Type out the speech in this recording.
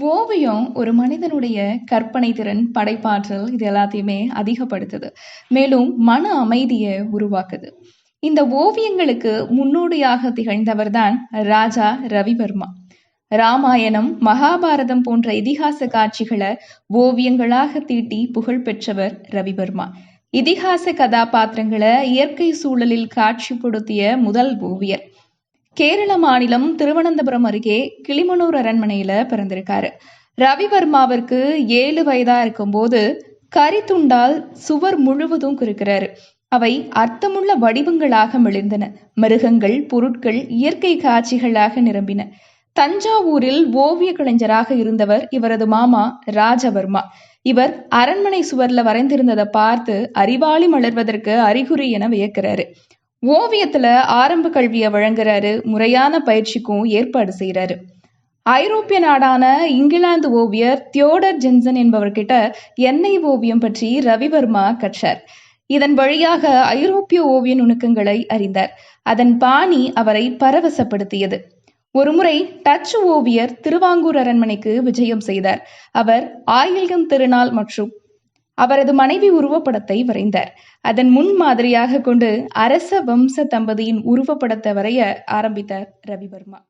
ஓவியம் ஒரு மனிதனுடைய கற்பனை திறன் படைப்பாற்றல் இது எல்லாத்தையுமே அதிகப்படுத்துது. மேலும் மன அமைதியை உருவாக்குது. இந்த ஓவியங்களுக்கு முன்னோடியாக திகழ்ந்தவர்தான் ராஜா ரவிவர்மா. ராமாயணம் மகாபாரதம் போன்ற இதிகாச காட்சிகளை ஓவியங்களாக தீட்டி புகழ் பெற்றவர் ரவிவர்மா. இதிகாச கதாபாத்திரங்களை இயற்கை சூழலில் காட்சிப்படுத்திய முதல் ஓவியர். கேரள மாநிலம் திருவனந்தபுரம் அருகே கிளிமனூர் அரண்மனையில பிறந்திருக்காரு. ரவிவர்மாவிற்கு ஏழு வயதா இருக்கும்போது கரித்துண்டால் சுவர் முழுவதும் குறுக்கிறாரு. அவை அர்த்தமுள்ள வடிவங்களாக மிளிர்ந்தன. மிருகங்கள் பொருட்கள் இயற்கை காட்சிகளாக நிரம்பின. தஞ்சாவூரில் ஓவிய கலைஞராக இருந்தவர் இவரது மாமா ராஜவர்மா. இவர் அரண்மனை சுவர்ல வரைந்திருந்ததை பார்த்து அறிவாளி மலர்வதற்கு அறிகுறி என வியக்கிறாரு. ஓவியத்துல ஆரம்ப கல்வியை வழங்குறாரு முறையான பயிற்சிக்கும் ஏற்பாடு செய்யறாரு ஐரோப்பிய நாடான இங்கிலாந்து ஓவியர் தியோடர் ஜென்சன் என்பவர்கிட்ட எண்ணெய் ஓவியம் பற்றி ரவிவர்மா கற்றார். இதன் வழியாக ஐரோப்பிய ஓவிய நுணுக்கங்களை அறிந்தார். அதன் பாணி அவரை பரவசப்படுத்தியது. ஒருமுறை டச் ஓவியர் திருவாங்கூர் அரண்மனைக்கு விஜயம் செய்தார். அவர் ஆயில்யம் திருநாள் மற்றும் அவரது மனைவி உருவப்படத்தை வரைந்தார். அதன் முன் மாதிரியாக கொண்டு அரச வம்ச தம்பதியின் உருவப்படத்தை வரைய ஆரம்பித்தார் ரவிவர்மா.